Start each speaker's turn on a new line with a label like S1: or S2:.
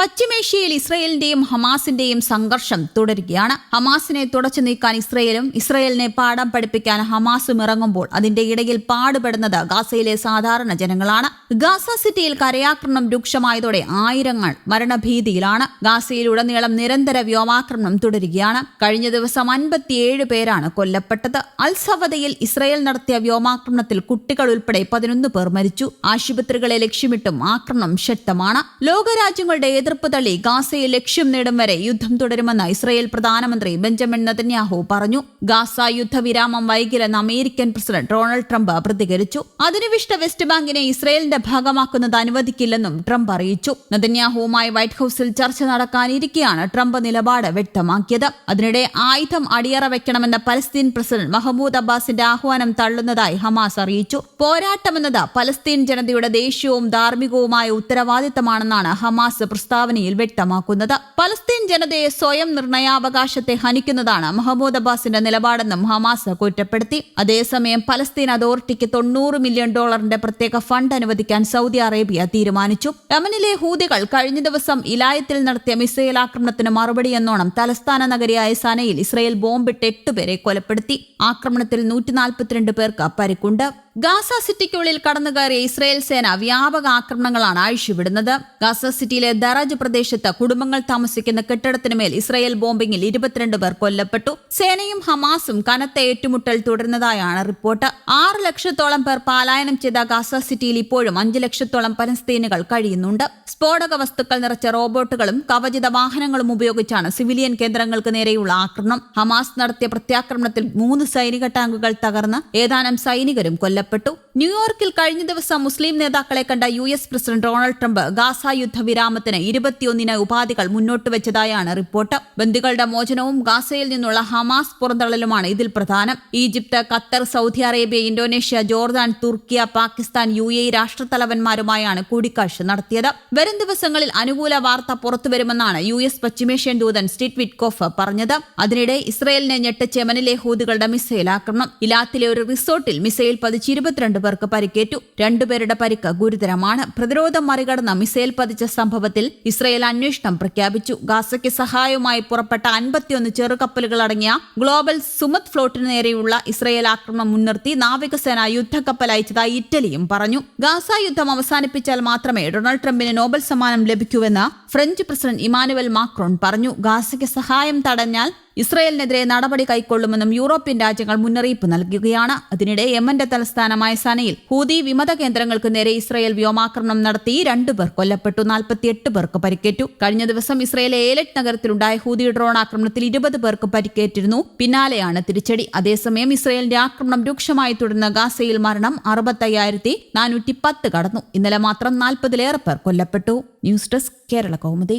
S1: പശ്ചിമേഷ്യയിൽ ഇസ്രയേലിന്റെയും ഹമാസിന്റെയും സംഘർഷം തുടരുകയാണ്. ഹമാസിനെ തുടച്ചു നീക്കാൻ ഇസ്രയേലും ഇസ്രയേലിനെ പാഠം പഠിപ്പിക്കാൻ ഹമാസും ഇറങ്ങുമ്പോൾ അതിന്റെ ഇടയിൽ പാടുപെടുന്നത് ഗാസയിലെ സാധാരണ ജനങ്ങളാണ്. ഗാസ സിറ്റിയിൽ കരയാക്രമണം രൂക്ഷമായതോടെ ആയിരങ്ങൾ മരണഭീതിയിലാണ്. ഗാസയിൽ ഉടനീളം നിരന്തര വ്യോമാക്രമണം തുടരുകയാണ്. കഴിഞ്ഞ ദിവസം അൻപത്തിയേഴ് പേരാണ് കൊല്ലപ്പെട്ടത്. അൽസവദയിൽ ഇസ്രയേൽ നടത്തിയ വ്യോമാക്രമണത്തിൽ കുട്ടികൾ ഉൾപ്പെടെ പതിനൊന്ന് പേർ മരിച്ചു. ആശുപത്രികളെ ലക്ഷ്യമിട്ടും ആക്രമണം ശക്തമാണ്. ലോകരാജ്യങ്ങളുടെ എതിർപ്പ് തള്ളി ഗാസയെ ലക്ഷ്യം നേടും വരെ യുദ്ധം തുടരുമെന്ന് ഇസ്രയേൽ പ്രധാനമന്ത്രി ബെഞ്ചമിൻ നെതന്യാഹു പറഞ്ഞു. ഗാസ യുദ്ധവിരാമം വൈകില്ലെന്ന് അമേരിക്കൻ പ്രസിഡന്റ് ഡൊണാൾഡ് ട്രംപ് പ്രതികരിച്ചു. അതിനുവിഷ്ട വെസ്റ്റ് ബാങ്കിനെ ഇസ്രയേലിന്റെ ഭാഗമാക്കുന്നത് അനുവദിക്കില്ലെന്നും ട്രംപ് അറിയിച്ചു. നെതന്യാഹുവുമായി വൈറ്റ് ഹൌസിൽ ചർച്ച നടക്കാനിരിക്കെയാണ് ട്രംപ് നിലപാട് വ്യക്തമാക്കിയത്. അതിനിടെ ആയുധം അടിയറ വയ്ക്കണമെന്ന പലസ്തീൻ പ്രസിഡന്റ് മഹമ്മൂദ് അബ്ബാസിന്റെ ആഹ്വാനം തള്ളുന്നതായി ഹമാസ് അറിയിച്ചു. പോരാട്ടമെന്നത് പലസ്തീൻ ജനതയുടെ ദേശീയവും ധാർമ്മികവുമായ ഉത്തരവാദിത്തമാണെന്നാണ് ഹമാസ് പ്രസ്താവനയിൽ വ്യക്തമാക്കുന്നത്. പലസ്തീൻ ജനതയെ സ്വയം നിർണയാവകാശത്തെ ഹനിക്കുന്നതാണ് മഹമ്മൂദ് അബ്ബാസിന്റെ നിലപാടെന്നും ഹമാസ് കുറ്റപ്പെടുത്തി. അതേസമയം പലസ്തീൻ അതോറിറ്റിക്ക് തൊണ്ണൂറ് മില്യൺ ഡോളറിന്റെ പ്രത്യേക ഫണ്ട് അനുവദിക്കാൻ സൗദി അറേബ്യ തീരുമാനിച്ചു. യമനിലെ ഹൂതികൾ കഴിഞ്ഞ ദിവസം ഇലായത്തിൽ നടത്തിയ മിസൈൽ ആക്രമണത്തിന് മറുപടി എന്നോണം തലസ്ഥാന നഗരിയായ സനയിൽ ഇസ്രയേൽ ബോംബിട്ട് എട്ടുപേരെ കൊലപ്പെടുത്തി. ആക്രമണത്തിൽ നൂറ്റി നാൽപ്പത്തിരണ്ട് പേർക്ക് പരിക്കുണ്ട് ഗാസ സിറ്റിക്കുള്ളിൽ കടന്നുകയറിയ ഇസ്രയേൽ സേന വ്യാപക ആക്രമണങ്ങളാണ് അഴിച്ചുവിടുന്നത്. ഗാസ സിറ്റിയിലെ ദറജ് പ്രദേശത്ത് കുടുംബങ്ങൾ താമസിക്കുന്ന കെട്ടിടത്തിനുമേൽ ഇസ്രയേൽ ബോംബിംഗിൽ ഇരുപത്തിരണ്ട് പേർ കൊല്ലപ്പെട്ടു. സേനയും ഹമാസും കനത്ത ഏറ്റുമുട്ടൽ തുടരുന്നതായാണ് റിപ്പോർട്ട്. ആറ് ലക്ഷത്തോളം പേർ പലായനം ചെയ്ത ഗാസ സിറ്റിയിൽ ഇപ്പോഴും അഞ്ച് ലക്ഷത്തോളം പലസ്തീനുകൾ കഴിയുന്നുണ്ട്. സ്ഫോടക വസ്തുക്കൾ നിറച്ച റോബോട്ടുകളും കവചിത വാഹനങ്ങളും ഉപയോഗിച്ചാണ് സിവിലിയൻ കേന്ദ്രങ്ങൾക്ക് നേരെയുള്ള ആക്രമണം. ഹമാസ് നടത്തിയ പ്രത്യാക്രമണത്തിൽ മൂന്ന് സൈനിക ടാങ്കുകൾ തകർന്ന് ഏതാനും സൈനികരും കൊല്ലപ്പെട്ടു. ന്യൂയോർക്കിൽ കഴിഞ്ഞ ദിവസം മുസ്ലിം നേതാക്കളെ കണ്ട U S president Donald Trump Gaza യുദ്ധവിരാമത്തിന് ഇരുപത്തിയൊന്നിന് ഉപാധികൾ മുന്നോട്ട് വെച്ചതായാണ് റിപ്പോർട്ട്. ബന്ദികളുടെ മോചനവും ഗാസയിൽ നിന്നുള്ള ഹമാസ് പുറന്തള്ളലുമാണ് ഇതിൽ പ്രധാനം. Egypt Qatar Saudi Arabia Indonesia Jordan Turkiye Pakistan U A രാഷ്ട്രത്തലവന്മാരുമായാണ് കൂടിക്കാഴ്ച നടത്തിയത്. വരും ദിവസങ്ങളിൽ അനുകൂല വാർത്ത പുറത്തുവരുമെന്നാണ് യു എസ് പശ്ചിമേഷ്യൻ ദൂതൻ സ്റ്റീറ്റ് വിറ്റ്കോഫ് പറഞ്ഞത്. അതിനിടെ ഇസ്രയേലിനെ ഞെട്ടിച്ച് യമനിലെ ഹൂതുകളുടെ മിസൈൽ ആക്രമണം. ഇലാത്തിലെ ഒരു റിസോർട്ടിൽ മിസൈൽ പതിച്ച് ഇരുപത്തിരണ്ട് പേർക്ക് പരിക്കേറ്റു. രണ്ടുപേരുടെ പരിക്ക് ഗുരുതരമാണ്. പ്രതിരോധം മറികടന്ന മിസൈൽ പതിച്ച സംഭവത്തിൽ ഇസ്രയേൽ അന്വേഷണം പ്രഖ്യാപിച്ചു. ഗാസയ്ക്ക് സഹായവുമായി പുറപ്പെട്ട അൻപത്തിയൊന്ന് ചെറുകപ്പലുകൾ അടങ്ങിയ ഗ്ലോബൽ സുമത് ഫ്ലോട്ടിന് നേരെയുള്ള ഇസ്രയേൽ ആക്രമണം മുൻനിർത്തി നാവികസേന യുദ്ധക്കപ്പൽ അയച്ചതായി ഇറ്റലിയും പറഞ്ഞു. ഗാസ യുദ്ധം അവസാനിപ്പിച്ചാൽ മാത്രമേ ഡൊണാൾഡ് ട്രംപിന് നോബൽ സമ്മാനം ലഭിക്കൂവെന്ന് ഫ്രഞ്ച് പ്രസിഡന്റ് ഇമാനുവൽ മാക്രോൺ പറഞ്ഞു. ഗാസയ്ക്ക് സഹായം തടഞ്ഞാൽ ഇസ്രയേലിനെതിരെ നടപടി കൈക്കൊള്ളുമെന്നും യൂറോപ്യൻ രാജ്യങ്ങൾ മുന്നറിയിപ്പ് നൽകുകയാണ്. അതിനിടെ യമന്റെ തലസ്ഥാനമായ സനയിൽ ഹൂതി വിമത കേന്ദ്രങ്ങൾക്ക് നേരെ ഇസ്രയേൽ വ്യോമാക്രമണം നടത്തി രണ്ടുപേർ കൊല്ലപ്പെട്ടു നാൽപ്പത്തിയെട്ട് പേർക്ക് പരിക്കേറ്റു. കഴിഞ്ഞ ദിവസം ഇസ്രയേലെ ഏലറ്റ് നഗരത്തിലുണ്ടായ ഹൂതി ഡ്രോൺ ആക്രമണത്തിൽ ഇരുപത് പേർക്ക് പരിക്കേറ്റിരുന്നു. പിന്നാലെയാണ് തിരിച്ചടി. അതേസമയം ഇസ്രയേലിന്റെ ആക്രമണം രൂക്ഷമായി തുടർന്ന് ഗാസയിൽ മരണം അറുപത്തയ്യായിരത്തി നാനൂറ്റി പത്ത് കടന്നു. ഇന്നലെ മാത്രം നാൽപ്പതിലേറെ പേർ കൊല്ലപ്പെട്ടു. News desk Kerala Kaumudi.